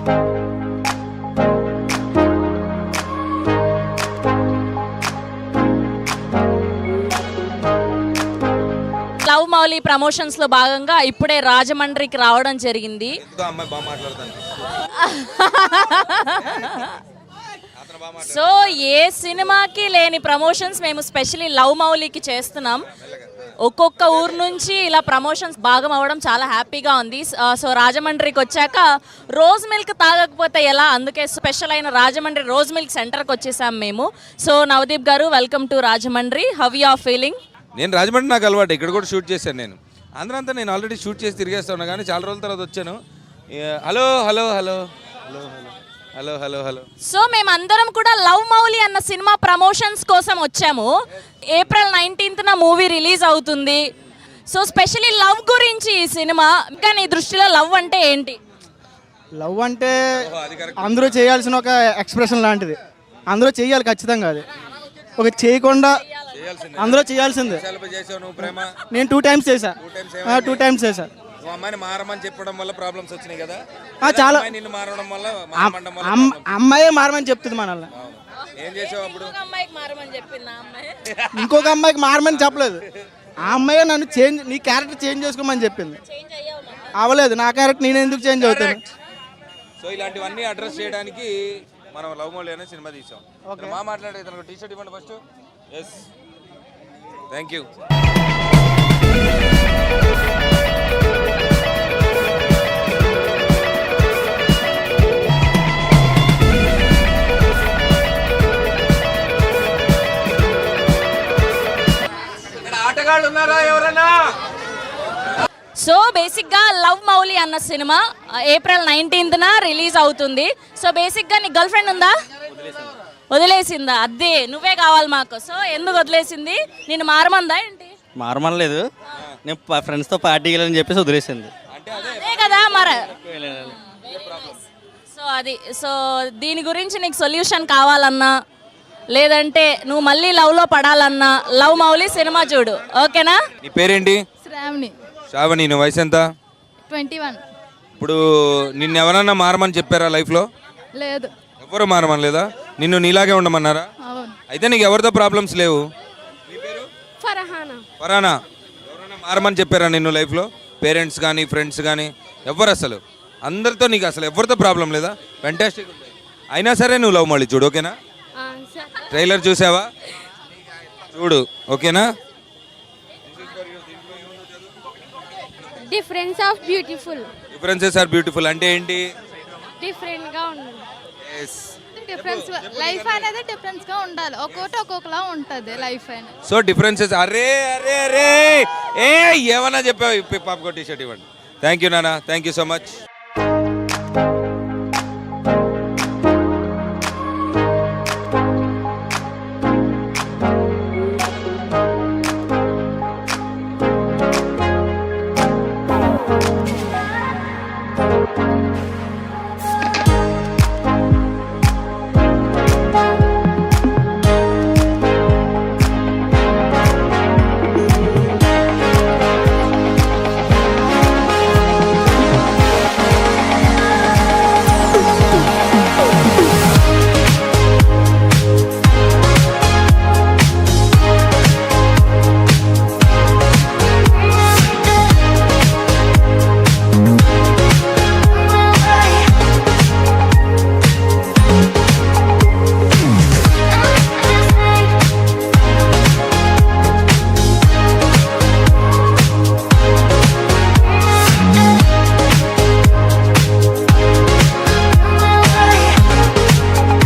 Love Mouli ప్రమోషన్స్లో భాగంగా ఇప్పుడే రాజమండ్రికి రావడం జరిగింది. సో ఏ సినిమాకి లేని ప్రమోషన్స్ మేము స్పెషలీ లవ్ మౌలికి చేస్తున్నాం. ఒక్కొక్క ఊరు నుంచి ఇలా ప్రమోషన్స్ భాగం అవ్వడం చాలా హ్యాపీగా ఉంది. సో రాజమండ్రికి వచ్చాక రోజ్ మిల్క్ తాగకపోతే ఎలా? అందుకే స్పెషల్ అయిన రాజమండ్రి రోజ్ మిల్క్ సెంటర్కి వచ్చేసాం మేము. So Navdeep garu welcome to Rajahmundry. How you are feeling నేను రాజమండ్రి నాకు అలవాటు. ఇక్కడ కూడా షూట్ చేశాను నేను. అందరంతా నేను ఆల్రెడీ షూట్ చేసి తిరిగేస్తా ఉన్నా కానీ చాలా రోజుల తర్వాత వచ్చాను. ఏ, hello hello. Hello hello. Hello hello hello so మేమందరం కూడా లవ్ మౌలి అన్న సినిమా ప్రమోషన్స్ కోసం వచ్చాము. ఏప్రిల్ నైన్టీన్త్న మూవీ రిలీజ్ అవుతుంది. సో స్పెషలీ లవ్ గురించి ఈ సినిమా. ఇంకా నీ దృష్టిలో లవ్ అంటే ఏంటి? లవ్ అంటే అందరూ చేయాల్సిన ఒక ఎక్స్ప్రెషన్ లాంటిది. అందరూ చేయాలి ఖచ్చితంగా అది. ఒక చేయకుండా అందరూ చేయాల్సిందే. నేను టూ టైమ్స్ చేశా. టూ టైమ్స్ చేశా. అమ్మాయిని మారమని చెప్పడం వల్ల ప్రాబ్లమ్స్ వచ్చినాయి కదా? ఆ, చాలా అమ్మాయి నిన్ను మారడం వల్ల అమ్మాయే మారమని చెప్తుంది మనల్ని. ఏం చేసావు అప్పుడు? ఇంకొక అమ్మాయికి మారమని చెప్పలేదు. ఆ అమ్మాయే నన్ను చేంజ్ నీ క్యారెక్టర్ చేంజ్ చేసుకోమని చెప్పింది. చేంజ్ అయ్యావు అవ్వలేదు నా క్యారెక్టర్ నేను ఎందుకు చేంజ్ అవుతాను? సో ఇలాంటివన్నీ అడ్రస్ చేయడానికి మనం లవ్ మౌలి అనే సినిమా తీసాం. మా మాట్లాడే ఇతను టీ షర్ట్ ఇవ్వండి ఫస్ట్ ఎస్ థ్యాంక్ యూ ఆటగాళ్ళు ఉన్నారా ఎవరన్నా? సో బేసిక్గా లవ్ మౌలి అన్న సినిమా ఏప్రిల్ నైన్టీన్త్న రిలీజ్ అవుతుంది. సో బేసిక్గా నీ గర్ల్ ఫ్రెండ్ ఉందా? వదిలేసిందా? అదే నువ్వే కావాలి మాకు. సో ఎందుకు వదిలేసింది? నేను మారమందా ఏంటి? మారమనలేదు. నేను ఫ్రెండ్స్తో పార్టీకి వెళ్ళని చెప్పేసి వదిలేసింది. అదే. కదా మరి. సో అది సో దీని గురించి నీకు సొల్యూషన్ కావాలన్నా లేదంటే నువ్వు మళ్ళీ లవ్లో పడాలన్నా లవ్ మౌలి సినిమా చూడు. ఓకేనా? నీ పేరేంటి? శ్రావణి. శ్రావణి నీ వయసు ఎంత? Twenty one. ఇప్పుడు నిన్ను ఎవరన్నా మారమని చెప్పారా లైఫ్లో? లేదు. ఎవరు మారమని లేదా? నిన్ను నీలాగే ఉండమన్నారా? అవును. అయితే నీకు ఎవరితో ప్రాబ్లమ్స్ లేవు? ఫరహానా. పరానా ఎవరైనా మారమని చెప్పారా నిన్ను లైఫ్లో? పేరెంట్స్ కానీ ఫ్రెండ్స్ కానీ ఎవరు అసలు? అందరితో నీకు అసలు ఎవరితో ప్రాబ్లం లేదా? ఫెంటాస్టిక్ అయినా సరే నువ్వు లవ్ మళ్ళీ చూడు ఓకేనా? ట్రైలర్ చూసావా? చూడు ఓకేనా? Difference of beautiful differences are beautiful అంటే ఏంటి? డిఫరెంట్గా ఉండాలి డిఫరెన్స్ లైఫ్ అనేది డిఫరెన్స్గా ఉండాలి. ఒక్కొక్కటి ఒక్కొక్కలా ఉంటది లైఫ్ అనేది సో డిఫరెన్సెస్ అరే అరే అరే! ఏ ఏమన్నా చెప్పావు? పాపకో టీ షర్ట్ ఇవ్వండి. థ్యాంక్ యూ నాన్న thank you so much Bye.